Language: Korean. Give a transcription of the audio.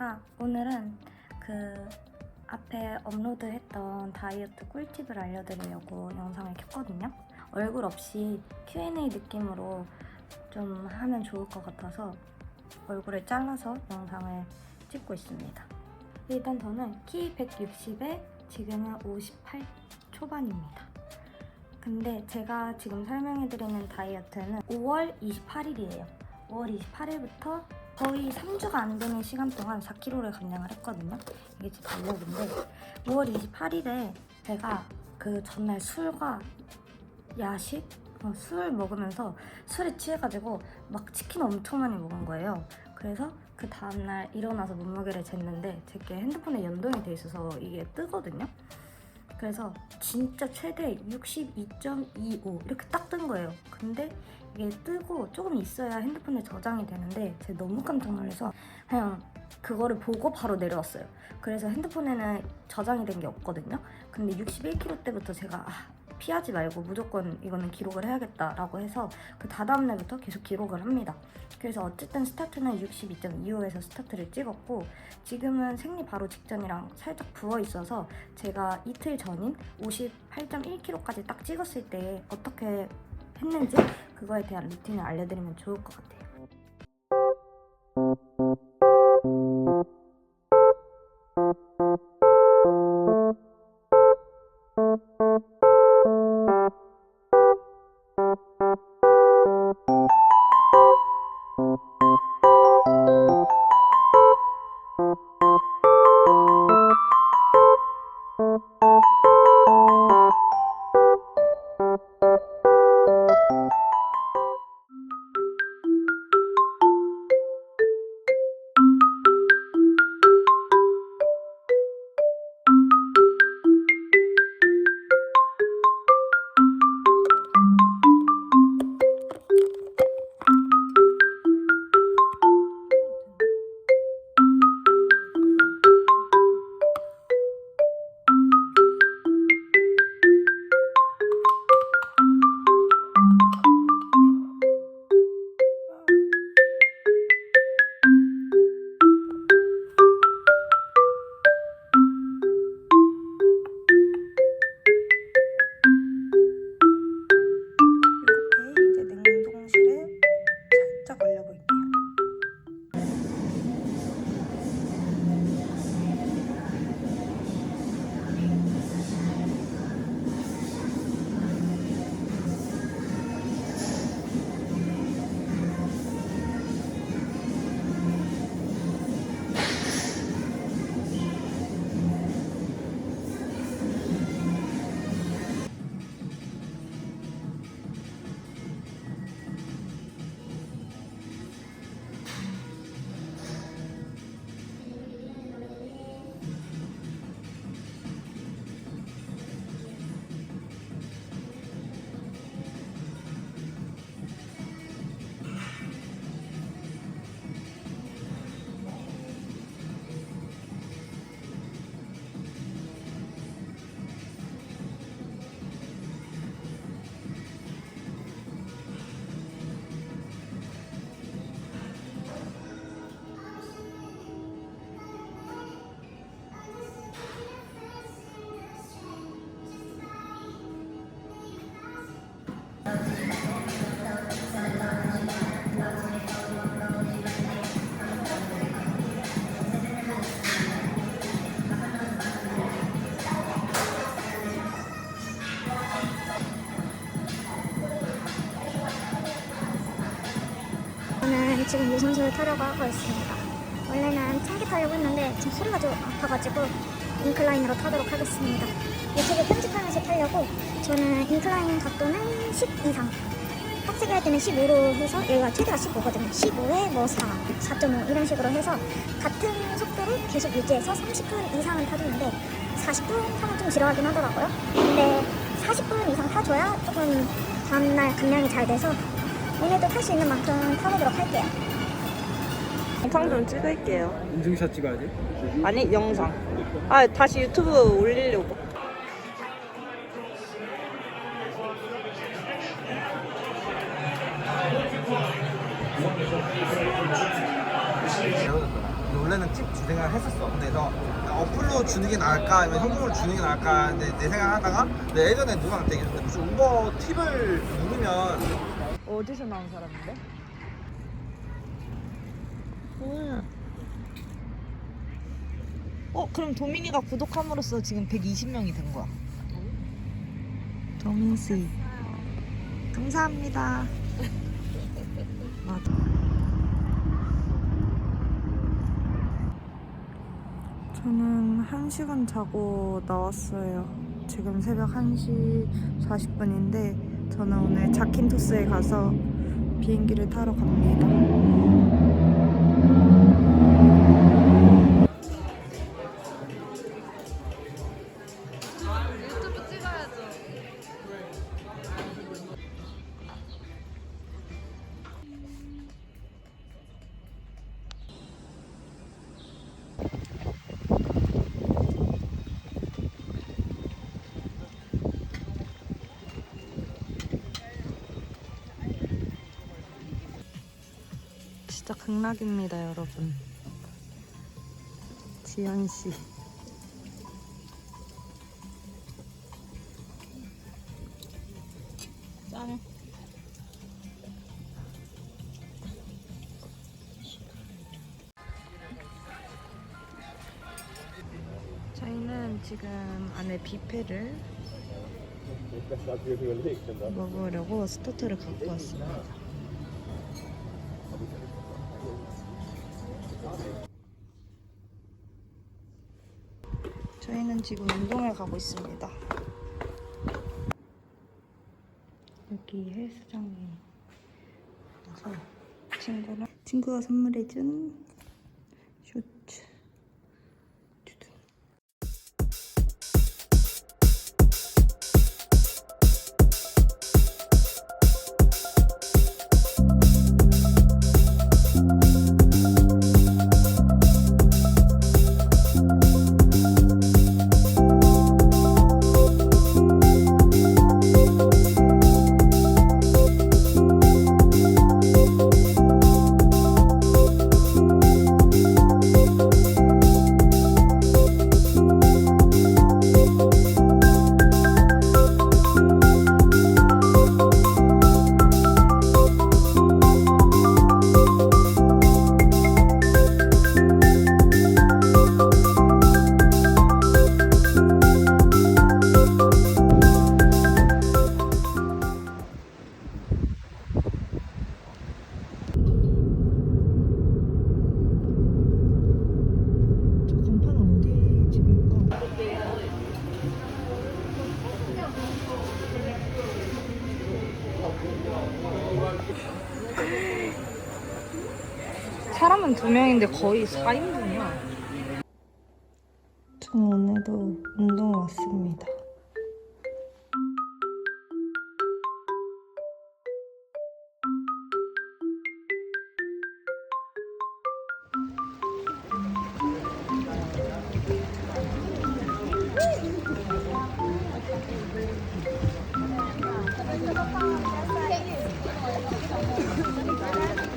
제가 오늘은 그 앞에 업로드했던 다이어트 꿀팁을 알려드리려고 영상을 켰거든요. 얼굴 없이 Q&A 느낌으로 좀 하면 좋을 것 같아서 얼굴을 잘라서 영상을 찍고 있습니다. 일단 저는 키 160에 지금은 58 초반입니다. 근데 제가 지금 설명해드리는 다이어트는 5월 28일이에요. 5월 28일부터 거의 3주가 안 되는 시간 동안 4kg를 감량을 했거든요. 이게 제 달력인데 5월 28일에 제가 그 전날 술과 야식, 어, 술 먹으면서 술에 취해가지고 막 치킨 엄청 많이 먹은 거예요. 그래서 그 다음날 일어나서 몸무게를 쟀는데 제게 핸드폰에 연동이 돼 있어서 이게 뜨거든요. 그래서 진짜 최대 62.25 이렇게 딱 뜬 거예요. 근데 이게 뜨고 조금 있어야 핸드폰에 저장이 되는데 제가 너무 깜짝 놀라서 그냥 그거를 보고 바로 내려왔어요. 그래서 핸드폰에는 저장이 된 게 없거든요. 근데 61kg 때부터 제가 아, 피하지 말고 무조건 이거는 기록을 해야겠다라고 해서 그 다다음 날부터 계속 기록을 합니다. 그래서 어쨌든 스타트는 62.25에서 스타트를 찍었고 지금은 생리 바로 직전이랑 살짝 부어 있어서 제가 이틀 전인 58.1kg까지 딱 찍었을 때 어떻게 했는지 그거에 대한 루틴을 알려드리면 좋을 것 같아요. 지금 유산소를 타려고 하고 있습니다. 원래는 참기 타려고 했는데 지금 소리가 좀 아파가지고 인클라인으로 타도록 하겠습니다. 유튜브 편집하면서 타려고 저는 인클라인 각도는 10 이상 빡세게 할 때는 15로 해서 여기가 최대가 15거든요. 15에 뭐 4, 4.5 이런 식으로 해서 같은 속도로 계속 유지해서 30분 이상은 타주는데 40분 타면 좀 지루하긴 하더라고요. 근데 40분 이상 타줘야 조금 다음날 감량이 잘 돼서 오늘도 탈 수 있는 만큼 타보도록 할게요. 영상 좀 찍을게요. 인증샷 찍어야 돼? 아니 영상. 아 다시 유튜브 올리려고. 근데 원래는 팁 주 생각을 했었어. 근데 그래서 어플로 주는 게 나을까 아니면 현금으로 주는 게 나을까 근데 내 생각을 하다가 근데 예전에 누나한테 얘기했는데 무슨 우버 팁을 누르면 어디서 나온 사람인데? 어, 그럼 도민이가 구독함으로써 지금 120명이 된 거야. 도민 씨. 감사합니다. 맞아. 저는 1시간 자고 나왔어요. 지금 새벽 1시 40분인데 저는 오늘 자킨토스에 가서 비행기를 타러 갑니다. 진짜 극락입니다, 여러분. 지연 씨. 짠. 저희는 지금 안에 뷔페를 먹으려고 스타터를 갖고 왔습니다. 지금 운동을 가고 있습니다. 여기 헬스장에 가서 친구랑 친구가 선물해준 사람은 두 명인데 거의 4인분이야. 전 오늘도 운동 왔습니다. 아,